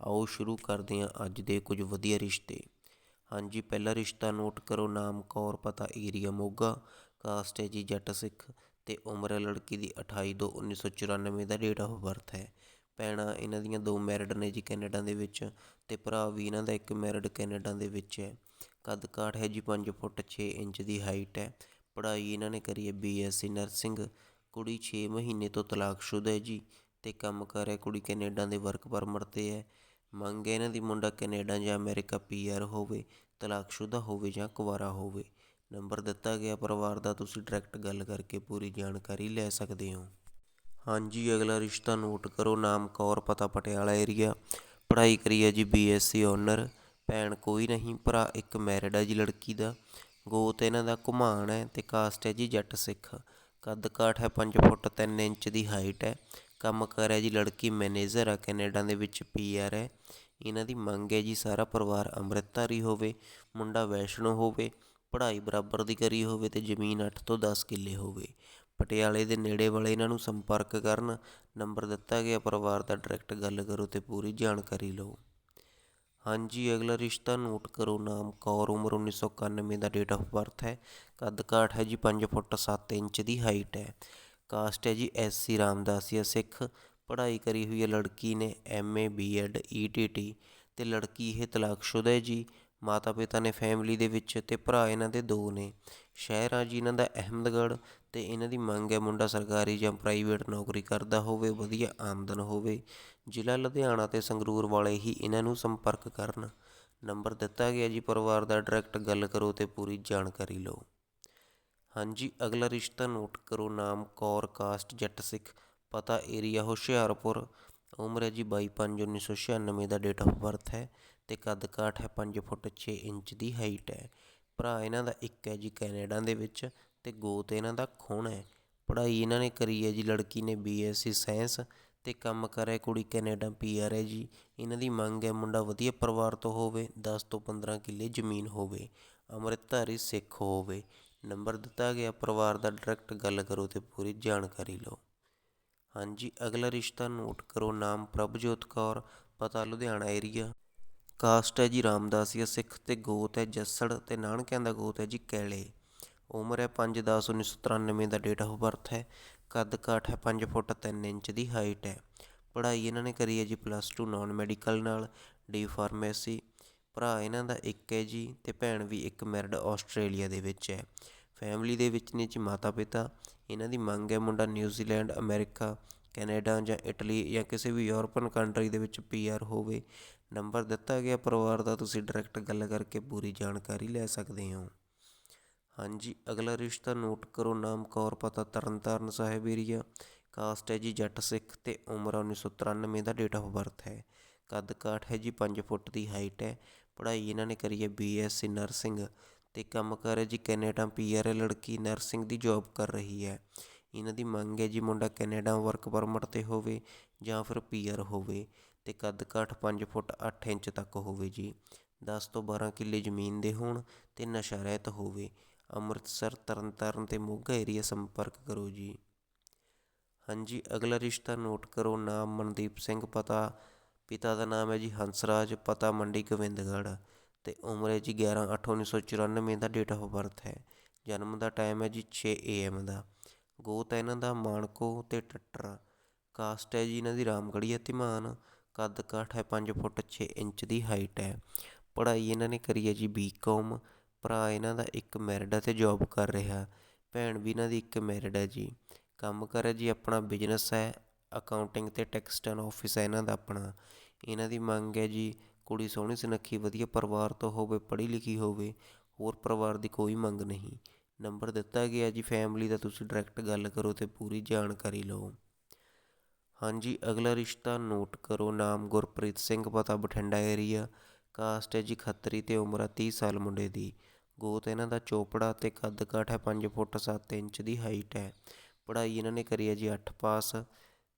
ਆਓ ਸ਼ੁਰੂ ਕਰਦੇ ਹਾਂ ਅੱਜ ਦੇ ਕੁਝ ਵਧੀਆ ਰਿਸ਼ਤੇ। ਹਾਂਜੀ, ਪਹਿਲਾ ਰਿਸ਼ਤਾ ਨੋਟ ਕਰੋ, ਨਾਮ ਕੌਰ, ਪਤਾ ਏਰੀਆ ਮੋਗਾ, ਕਾਸਟ ਹੈ ਜੀ ਜੱਟ ਸਿੱਖ ਤੇ ਉਮਰ ਹੈ ਲੜਕੀ ਦੀ 28 ਦੋ 1994 ਦਾ ਡੇਟ ਆਫ ਬਰਥ ਹੈ। ਭੈਣਾਂ, ਇਹਨਾਂ ਦੀਆਂ ਦੋ ਮੈਰਿਡ ਨੇ ਜੀ ਕੈਨੇਡਾ ਦੇ ਵਿੱਚ ਤੇ ਭਰਾ ਵੀ ਇਹਨਾਂ ਦਾ ਇੱਕ ਮੈਰਿਡ ਕੈਨੇਡਾ ਦੇ ਵਿੱਚ ਹੈ। ਕੱਦ ਕਾਠ ਹੈ ਜੀ 5 ਫੁੱਟ 6 ਇੰਚ ਦੀ ਹਾਈਟ ਹੈ। ਪੜ੍ਹਾਈ ਇਹਨਾਂ ਨੇ ਕਰੀ ਹੈ ਬੀਐਸਸੀ ਨਰਸਿੰਗ ਕੁੜੀ 6 ਮਹੀਨੇ ਤੋਂ ਤਲਾਕਸ਼ੁਦਾ ਹੈ ਜੀ ਤੇ ਕੰਮ ਕਰ ਹੈ ਕੁੜੀ ਕੈਨੇਡਾ ਦੇ ਵਰਕ ਪਰਮਿਟ ਤੇ ਹੈ। ਮੰਗ ਹੈ ਇਹਨਾਂ ਦੀ ਮੁੰਡਾ ਕੈਨੇਡਾ ਜਾਂ ਅਮਰੀਕਾ ਪੀਆਰ ਹੋਵੇ, ਤਲਾਕਸ਼ੁਦਾ ਹੋਵੇ ਜਾਂ ਕੁਵਾਰਾ ਹੋਵੇ। ਨੰਬਰ ਦਿੱਤਾ ਗਿਆ ਪਰਿਵਾਰ ਦਾ ਤੁਸੀਂ ਡਾਇਰੈਕਟ ਗੱਲ ਕਰਕੇ ਪੂਰੀ ਜਾਣਕਾਰੀ ਲੈ ਸਕਦੇ ਹੋ। ਹਾਂਜੀ, ਅਗਲਾ ਰਿਸ਼ਤਾ ਨੋਟ ਕਰੋ। ਨਾਮ ਕੌਰ, ਪਤਾ ਪਟਿਆਲਾ ਏਰੀਆ ਪੜ੍ਹਾਈ ਕਰੀ ਹੈ ਜੀ ਬੀਐਸਸੀ ਓਨਰ ਭੈਣ ਕੋਈ ਨਹੀਂ, ਭਰਾ ਇੱਕ ਮੈਰਿਡ ਹੈ ਜੀ ਲੜਕੀ ਦਾ। ਗੋਤ ਇਹਨਾਂ ਦਾ ਘੁਮਾਣ ਹੈ ਤੇ ਕਾਸਟ ਹੈ ਜੀ ਜੱਟ ਸਿੱਖ। ਕੱਦ ਕਾਠ ਹੈ 5 ਫੁੱਟ 3 ਇੰਚ ਦੀ ਹਾਈਟ ਹੈ। ਕੰਮ ਕਰ ਹੈ ਜੀ, ਲੜਕੀ ਮੈਨੇਜਰ ਆ ਕੈਨੇਡਾ ਦੇ ਵਿੱਚ ਪੀਆਰ ਹੈ। ਇਹਨਾਂ ਦੀ ਮੰਗ ਹੈ ਜੀ ਸਾਰਾ ਪਰਿਵਾਰ ਅੰਮ੍ਰਿਤਧਾਰੀ ਹੋਵੇ, ਮੁੰਡਾ ਵੈਸ਼ਨੋ ਹੋਵੇ, ਪੜ੍ਹਾਈ ਬਰਾਬਰ ਦੀ ਕਰੀ ਹੋਵੇ ਤੇ ਜ਼ਮੀਨ 8 ਤੋਂ 10 ਕਿੱਲੇ ਹੋਵੇ। ਪਟਿਆਲੇ ਦੇ ਨੇੜੇ ਵਾਲੇ ਇਹਨਾਂ ਨੂੰ ਸੰਪਰਕ ਕਰਨ ਨੰਬਰ ਦਿੱਤਾ ਗਿਆ, ਪਰਿਵਾਰ ਦਾ ਡਾਇਰੈਕਟ ਗੱਲ ਕਰੋ ਤੇ ਪੂਰੀ ਜਾਣਕਾਰੀ ਲਓ। ਹਾਂਜੀ, ਅਗਲਾ ਰਿਸ਼ਤਾ ਨੋਟ ਕਰੋ, ਨਾਮ ਕੌਰ, ਉਮਰ 1991 ਦਾ ਡੇਟ ਆਫ ਬਰਥ ਹੈ। ਕੱਦ ਕਾਠ ਹੈ ਜੀ 5 ਫੁੱਟ 7 ਇੰਚ ਦੀ ਹਾਈਟ ਹੈ। ਕਾਸਟ ਹੈ ਜੀ ਐਸਸੀ ਰਾਮਦਾਸੀਆ ਸਿੱਖ ਪੜ੍ਹਾਈ ਕਰੀ ਹੋਈ ਹੈ, ਲੜਕੀ ਨੇ M A, B Ed, E T T ਅਤੇ ਲੜਕੀ ਇਹ ਤਲਾਕਸ਼ੁਦਾ ਹੈ ਜੀ ਮਾਤਾ ਪਿਤਾ ਨੇ ਫੈਮਿਲੀ ਦੇ ਵਿੱਚ ਅਤੇ ਭਰਾ ਇਹਨਾਂ ਦੇ ਦੋ ਨੇ। ਸ਼ਹਿਰ ਆ ਜੀ ਇਹਨਾਂ ਦਾ ਅਹਿਮਦਗੜ੍ਹ ਅਤੇ ਇਹਨਾਂ ਦੀ ਮੰਗ ਹੈ ਮੁੰਡਾ ਸਰਕਾਰੀ ਜਾਂ ਪ੍ਰਾਈਵੇਟ ਨੌਕਰੀ ਕਰਦਾ ਹੋਵੇ, ਵਧੀਆ ਆਮਦਨ ਹੋਵੇ, ਜ਼ਿਲ੍ਹਾ ਲੁਧਿਆਣਾ ਅਤੇ ਸੰਗਰੂਰ ਵਾਲੇ ਹੀ ਇਹਨਾਂ ਨੂੰ ਸੰਪਰਕ ਕਰਨ। ਨੰਬਰ ਦਿੱਤਾ ਗਿਆ ਜੀ, ਪਰਿਵਾਰ ਦਾ ਡਾਇਰੈਕਟ ਗੱਲ ਕਰੋ ਤੇ ਪੂਰੀ ਜਾਣਕਾਰੀ ਲਓ। ਹਾਂਜੀ, ਅਗਲਾ ਰਿਸ਼ਤਾ ਨੋਟ ਕਰੋ, ਨਾਮ ਕੌਰ, ਕਾਸਟ, ਜੱਟ ਸਿੱਖ, ਪਤਾ ਏਰੀਆ, ਹੁਸ਼ਿਆਰਪੁਰ। ਉਮਰ ਹੈ ਜੀ 22/5/1996 ਦਾ ਡੇਟ ਆਫ ਬਰਥ ਹੈ ਤੇ ਕੱਦ ਕਾਠ ਹੈ 5 ਫੁੱਟ 6 ਇੰਚ ਦੀ ਹਾਈਟ ਹੈ। ਭਰਾ ਇਹਨਾਂ ਦਾ ਇੱਕ ਹੈ ਜੀ ਕੈਨੇਡਾ ਦੇ ਵਿੱਚ ਤੇ ਗੋਤ ਇਹਨਾਂ ਦਾ ਖੂਨ ਹੈ। ਪੜ੍ਹਾਈ ਇਹਨਾਂ ਨੇ ਕਰੀ ਹੈ ਜੀ, ਲੜਕੀ ਨੇ ਬੀਐਸਸੀ ਸਾਇੰਸ ਤੇ ਕੰਮ ਕਰ ਹੈ ਕੁੜੀ ਕੈਨੇਡਾ ਪੀਆਰ ਹੈ ਜੀ। ਇਹਨਾਂ ਦੀ ਮੰਗ ਹੈ ਮੁੰਡਾ ਵਧੀਆ ਪਰਿਵਾਰ ਤੋਂ ਹੋਵੇ 10 ਤੋਂ 15 ਕਿੱਲੇ ਜ਼ਮੀਨ ਹੋਵੇ, ਅੰਮ੍ਰਿਤਧਾਰੀ ਸਿੱਖ ਹੋਵੇ। ਨੰਬਰ ਦਿੱਤਾ ਗਿਆ, ਪਰਿਵਾਰ ਦਾ ਡਾਇਰੈਕਟ ਗੱਲ ਕਰੋ ਤੇ ਪੂਰੀ ਜਾਣਕਾਰੀ ਲਓ। ਹਾਂਜੀ, ਅਗਲਾ ਰਿਸ਼ਤਾ ਨੋਟ ਕਰੋ, ਨਾਮ ਪ੍ਰਭਜੋਤ ਕੌਰ, ਪਤਾ ਲੁਧਿਆਣਾ ਏਰੀਆ ਕਾਸਟ ਹੈ ਜੀ ਰਾਮਦਾਸੀਆ ਸਿੱਖ ਤੇ ਗੋਤ ਹੈ ਜੱਸੜ ਤੇ ਨਾਨਕਿਆਂ ਦਾ ਗੋਤ ਹੈ ਜੀ ਕੈਲੇ। ਉਮਰ ਹੈ 5/10/1993 ਦਾ ਡੇਟ ਆਫ ਬਰਥ ਹੈ। ਕੱਦ ਕਾਠ ਹੈ 5 ਫੁੱਟ 3 ਇੰਚ ਦੀ ਹਾਈਟ ਹੈ। ਪੜ੍ਹਾਈ ਇਹਨਾਂ ਨੇ ਕਰੀ ਹੈ ਜੀ ਪਲੱਸ 2 ਨਾਨ ਮੈਡੀਕਲ ਨਾਲ। ਡੀ ਫਾਰਮੇਸੀ ਭਰਾ ਇਹਨਾਂ ਦਾ ਇੱਕ ਹੈ ਜੀ ਅਤੇ ਭੈਣ ਵੀ ਇੱਕ ਮੈਰਿਡ ਆਸਟ੍ਰੇਲੀਆ ਦੇ ਵਿੱਚ ਹੈ। ਫੈਮਿਲੀ ਦੇ ਵਿੱਚ ਨੇ ਜੀ ਮਾਤਾ ਪਿਤਾ ਇਹਨਾਂ ਦੀ ਮੰਗ ਹੈ ਮੁੰਡਾ ਨਿਊਜ਼ੀਲੈਂਡ ਅਮਰੀਕਾ ਕੈਨੇਡਾ ਜਾਂ ਇਟਲੀ ਜਾਂ ਕਿਸੇ ਵੀ ਯੂਰਪਨ ਕੰਟਰੀ ਦੇ ਵਿੱਚ ਪੀਆਰ ਹੋਵੇ। ਨੰਬਰ ਦਿੱਤਾ ਗਿਆ ਪਰਿਵਾਰ ਦਾ, ਤੁਸੀਂ ਡਾਇਰੈਕਟ ਗੱਲ ਕਰਕੇ ਪੂਰੀ ਜਾਣਕਾਰੀ ਲੈ ਸਕਦੇ ਹੋ। ਹਾਂਜੀ, ਅਗਲਾ ਰਿਸ਼ਤਾ ਨੋਟ ਕਰੋ, ਨਾਮ ਕੌਰ, ਪਤਾ ਤਰਨਤਾਰਨ ਸਾਹਿਬ ਏਰੀਆ ਕਾਸਟ ਹੈ ਜੀ ਜੱਟ ਸਿੱਖ ਤੇ ਉਮਰ 1993 ਦਾ ਡੇਟ ਆਫ ਬਰਥ ਹੈ। ਕੱਦ ਕਾਠ ਹੈ ਜੀ 5 ਫੁੱਟ ਦੀ ਹਾਈਟ ਹੈ। ਪੜ੍ਹਾਈ ਇਹਨਾਂ ਨੇ ਕਰੀ ਹੈ ਬੀ ਐੱਸ ਸੀ ਨਰਸਿੰਗ ਅਤੇ ਕੰਮ ਕਰ ਹੈ ਜੀ ਕੈਨੇਡਾ ਪੀਆਰ ਹੈ ਲੜਕੀ ਨਰਸਿੰਗ ਦੀ ਜੋਬ ਕਰ ਰਹੀ ਹੈ। ਇਹਨਾਂ ਦੀ ਮੰਗ ਹੈ ਜੀ ਮੁੰਡਾ ਕੈਨੇਡਾ ਵਰਕ ਪਰਮਿਟ ਤੇ ਹੋਵੇ ਜਾਂ ਫਿਰ ਪੀ ਆਰ ਹੋਵੇ ਅਤੇ ਕੱਦ ਕਾਠ 5 ਫੁੱਟ 8 ਇੰਚ ਤੱਕ ਹੋਵੇ ਜੀ। 10 ਤੋਂ 12 ਕਿੱਲੇ ਜ਼ਮੀਨ ਦੇ ਹੋਣ ਅਤੇ ਨਸ਼ਾ ਰਹਿਤ ਹੋਵੇ। ਅੰਮ੍ਰਿਤਸਰ, ਤਰਨਤਾਰਨ ਅਤੇ ਮੋਗਾ ਏਰੀਆ ਸੰਪਰਕ ਕਰੋ ਜੀ। ਹਾਂਜੀ, ਅਗਲਾ ਰਿਸ਼ਤਾ ਨੋਟ ਕਰੋ, ਨਾਮ ਮਨਦੀਪ ਸਿੰਘ ਪਤਾ ਪਿਤਾ ਦਾ ਨਾਮ ਹੈ ਜੀ ਹੰਸਰਾਜ ਪਤਾ ਮੰਡੀ ਗੋਬਿੰਦਗੜ੍ਹ ਅਤੇ ਉਮਰ ਹੈ ਜੀ 11/8/1994 ਦਾ ਡੇਟ ਆਫ ਬਰਥ ਹੈ। ਜਨਮ ਦਾ ਟਾਈਮ ਹੈ ਜੀ ਛੇ ਏ ਐੱਮ ਦਾ। ਗੋਤ ਹੈ ਇਹਨਾਂ ਦਾ ਮਾਣਕੋ ਅਤੇ ਟੱਟਰ। ਕਾਸਟ ਹੈ ਜੀ ਇਹਨਾਂ ਦੀ ਰਾਮਗੜ੍ਹੀ ਹੈ ਧੀਮਾਨ ਕੱਦ ਕਾਠ ਹੈ ਪੰਜ ਫੁੱਟ ਛੇ ਇੰਚ ਦੀ ਹਾਈਟ ਹੈ। ਪੜ੍ਹਾਈ ਇਹਨਾਂ ਨੇ ਕਰੀ ਹੈ ਜੀ ਬੀ ਕੌਮ ਭਰਾ ਇਹਨਾਂ ਦਾ ਇੱਕ ਮੈਰਿਡ ਹੈ ਅਤੇ ਜੋਬ ਕਰ ਰਿਹਾ। ਭੈਣ ਵੀ ਇਹਨਾਂ ਦੀ ਇੱਕ ਮੈਰਿਡ ਹੈ ਜੀ। ਕੰਮ ਕਰ ਹੈ ਜੀ ਆਪਣਾ ਬਿਜ਼ਨਸ ਹੈ। ਅਕਾਊਂਟਿੰਗ ਅਤੇ ਟੈਕਸਟਾਈਲ ਔਫਿਸ ਹੈ ਇਹਨਾਂ ਦਾ ਆਪਣਾ। ਇਹਨਾਂ ਦੀ ਮੰਗ ਹੈ ਜੀ, ਕੁੜੀ ਸੋਹਣੀ ਸੁਨੱਖੀ, ਵਧੀਆ ਪਰਿਵਾਰ ਤੋਂ ਹੋਵੇ, ਪੜ੍ਹੀ ਲਿਖੀ ਹੋਵੇ, ਹੋਰ ਪਰਿਵਾਰ ਦੀ ਕੋਈ ਮੰਗ ਨਹੀਂ। ਨੰਬਰ ਦਿੱਤਾ ਗਿਆ ਜੀ ਫੈਮਿਲੀ ਦਾ ਤੁਸੀਂ ਡਾਇਰੈਕਟ ਗੱਲ ਕਰੋ ਤੇ ਪੂਰੀ ਜਾਣਕਾਰੀ ਲਓ। ਹਾਂਜੀ, ਅਗਲਾ ਰਿਸ਼ਤਾ ਨੋਟ ਕਰੋ, ਨਾਮ ਗੁਰਪ੍ਰੀਤ ਸਿੰਘ, ਪਤਾ ਬਠਿੰਡਾ ਏਰੀਆ ਕਾਸਟ ਹੈ ਜੀ, ਖੱਤਰੀ ਤੇ ਉਮਰ ਹੈ 30 ਸਾਲ ਮੁੰਡੇ ਦੀ। ਗੋਤ ਇਹਨਾਂ ਦਾ ਚੋਪੜਾ ਤੇ ਕੱਦ ਕਾਠ ਹੈ 5 ਫੁੱਟ 7 ਇੰਚ ਦੀ ਹਾਈਟ ਹੈ। ਪੜ੍ਹਾਈ ਇਹਨਾਂ ਨੇ ਕਰੀ ਹੈ ਜੀ 8 ਪਾਸ।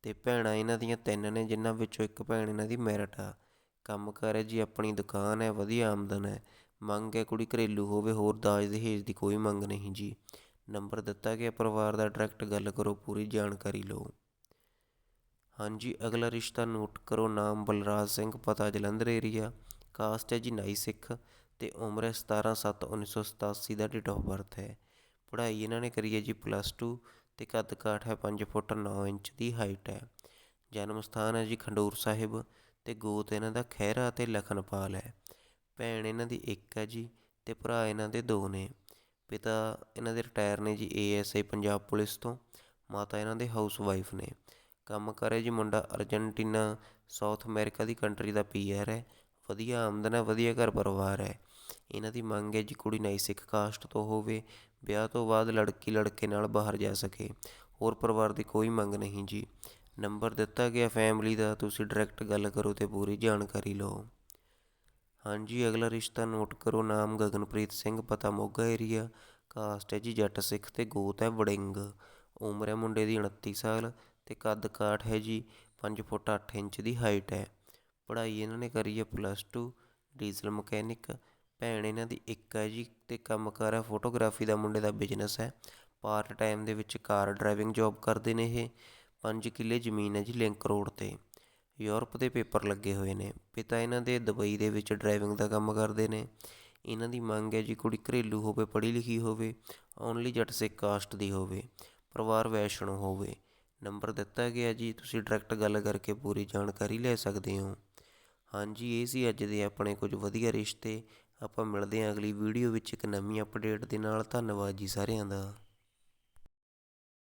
ਅਤੇ ਭੈਣਾਂ ਇਹਨਾਂ ਦੀਆਂ ਤਿੰਨ ਨੇ, ਜਿਨ੍ਹਾਂ ਵਿੱਚੋਂ ਇੱਕ ਭੈਣ ਇਹਨਾਂ ਦੀ ਮੈਰਿਟ ਆ। ਕੰਮ ਕਾਰ ਹੈ ਜੀ, ਆਪਣੀ ਦੁਕਾਨ ਹੈ, ਵਧੀਆ ਆਮਦਨ ਹੈ। ਮੰਗ ਹੈ ਕੁੜੀ ਘਰੇਲੂ ਹੋਵੇ, ਹੋਰ ਦਾਜ ਦਹੇਜ ਦੀ ਕੋਈ ਮੰਗ ਨਹੀਂ ਜੀ। ਨੰਬਰ ਦਿੱਤਾ ਗਿਆ, ਪਰਿਵਾਰ ਦਾ ਡਾਇਰੈਕਟ ਗੱਲ ਕਰੋ, ਪੂਰੀ ਜਾਣਕਾਰੀ ਲਓ। ਹਾਂਜੀ, ਅਗਲਾ ਰਿਸ਼ਤਾ ਨੋਟ ਕਰੋ, ਨਾਮ ਬਲਰਾਜ ਸਿੰਘ, ਪਤਾ ਜਲੰਧਰ ਏਰੀਆ ਕਾਸਟ ਹੈ ਜੀ ਨਾਈ ਸਿੱਖ ਤੇ ਉਮਰ ਹੈ 17 7 1987 ਦਾ ਡੇਟ ਆਫ ਬਰਥ ਹੈ। ਪੜ੍ਹਾਈ ਇਹਨਾਂ ਨੇ ਕਰੀ ਹੈ ਜੀ ਪਲੱਸ 2 ਤੇ ਕੱਦ ਕਾਠ ਹੈ ਪੰਜ ਫੁੱਟ ਨੌ ਇੰਚ ਦੀ ਹਾਈਟ ਹੈ। ਜਨਮ ਸਥਾਨ ਹੈ ਜੀ ਖੰਡੂਰ ਸਾਹਿਬ ਅਤੇ ਗੋਤ ਇਹਨਾਂ ਦਾ ਖਹਿਰਾ ਅਤੇ ਲਖਨਪਾਲ ਹੈ। ਭੈਣ ਇਹਨਾਂ ਦੀ ਇੱਕ ਹੈ ਜੀ ਅਤੇ ਭਰਾ ਇਹਨਾਂ ਦੇ ਦੋ ਨੇ। ਪਿਤਾ ਇਹਨਾਂ ਦੇ ਰਿਟਾਇਰ ਨੇ ਜੀ ਏਐਸਆਈ ਪੰਜਾਬ ਪੁਲਿਸ ਤੋਂ, ਮਾਤਾ ਇਹਨਾਂ ਦੇ ਹਾਊਸ ਵਾਈਫ ਨੇ। ਕੰਮ ਕਰੇ ਜੀ ਮੁੰਡਾ ਅਰਜਨਟੀਨਾ ਸਾਊਥ ਅਮਰੀਕਾ ਦੀ ਕੰਟਰੀ ਦਾ ਪੀਆਰ ਹੈ। ਵਧੀਆ ਆਮਦਨ ਹੈ, ਵਧੀਆ ਘਰ ਪਰਿਵਾਰ ਹੈ। ਇਹਨਾਂ ਦੀ ਮੰਗ ਹੈ ਜੀ ਕੁੜੀ ਨਾਈ ਸਿੱਖ ਕਾਸਟ ਤੋਂ ਹੋਵੇ, ਵਿਆਹ ਤੋਂ ਬਾਅਦ ਲੜਕੀ ਲੜਕੇ ਨਾਲ ਬਾਹਰ ਜਾ ਸਕੇ। ਹੋਰ ਪਰਿਵਾਰ ਦੀ ਕੋਈ ਮੰਗ ਨਹੀਂ ਜੀ। ਨੰਬਰ ਦਿੱਤਾ ਗਿਆ ਫੈਮਿਲੀ ਦਾ, ਤੁਸੀਂ ਡਾਇਰੈਕਟ ਗੱਲ ਕਰੋ ਤੇ ਪੂਰੀ ਜਾਣਕਾਰੀ ਲਓ। ਹਾਂਜੀ, ਅਗਲਾ ਰਿਸ਼ਤਾ ਨੋਟ ਕਰੋ, ਨਾਮ ਗਗਨਪ੍ਰੀਤ ਸਿੰਘ, ਪਤਾ ਮੋਗਾ ਏਰੀਆ ਕਾਸਟ ਹੈ ਜੀ ਜੱਟ ਸਿੱਖ ਤੇ ਗੋਤ ਹੈ ਵੜਿੰਗ। ਉਮਰ ਹੈ ਮੁੰਡੇ ਦੀ 29 ਸਾਲ ਤੇ ਕੱਦ ਕਾਠ ਹੈ ਜੀ 5 ਫੁੱਟ 8 ਇੰਚ ਦੀ ਹਾਈਟ ਹੈ। ਪੜ੍ਹਾਈ ਇਹਨਾਂ ਨੇ ਕਰੀ ਹੈ ਪਲੱਸ 2 ਡੀਜ਼ਲ ਮਕੈਨਿਕ ਭੈਣ ਇਹਨਾਂ ਦੀ ਇੱਕ ਹੈ ਜੀ ਅਤੇ ਕੰਮ ਕਾਰ ਹੈ ਫੋਟੋਗ੍ਰਾਫੀ ਦਾ ਮੁੰਡੇ ਦਾ ਬਿਜ਼ਨਸ ਹੈ। ਪਾਰਟ ਟਾਈਮ ਦੇ ਵਿੱਚ ਕਾਰ ਡਰਾਈਵਿੰਗ ਜੋਬ ਕਰਦੇ ਨੇ ਇਹ। ਪੰਜ ਕਿੱਲੇ ਜ਼ਮੀਨ ਹੈ ਜੀ ਲਿੰਕ ਰੋਡ ਤੇ। ਯੂਰਪ ਦੇ ਪੇਪਰ ਲੱਗੇ ਹੋਏ ਨੇ। ਪਿਤਾ ਇਹਨਾਂ ਦੇ ਦੁਬਈ ਦੇ ਵਿੱਚ ਡਰਾਈਵਿੰਗ ਦਾ ਕੰਮ ਕਰਦੇ ਨੇ। ਇਹਨਾਂ ਦੀ ਮੰਗ ਹੈ ਜੀ ਕੁੜੀ ਘਰੇਲੂ ਹੋਵੇ, ਪੜ੍ਹੀ ਲਿਖੀ ਹੋਵੇ ਓਨਲੀ ਜੱਟ ਸਿੱਖ ਕਾਸਟ ਦੀ ਹੋਵੇ, ਪਰਿਵਾਰ ਵੈਸ਼ਣੋ ਹੋਵੇ। ਨੰਬਰ ਦਿੱਤਾ ਗਿਆ ਜੀ, ਤੁਸੀਂ ਡਾਇਰੈਕਟ ਗੱਲ ਕਰਕੇ ਪੂਰੀ ਜਾਣਕਾਰੀ ਲੈ ਸਕਦੇ ਹੋ। ਹਾਂਜੀ, ਇਹ ਸੀ ਅੱਜ ਦੇ ਆਪਣੇ ਕੁਝ ਵਧੀਆ ਰਿਸ਼ਤੇ। ਆਪਾਂ ਮਿਲਦੇ ਹਾਂ ਅਗਲੀ ਵੀਡੀਓ ਵਿੱਚ ਇੱਕ ਨਵੀਂ ਅਪਡੇਟ ਦੇ ਨਾਲ। ਧੰਨਵਾਦ ਜੀ ਸਾਰਿਆਂ ਦਾ।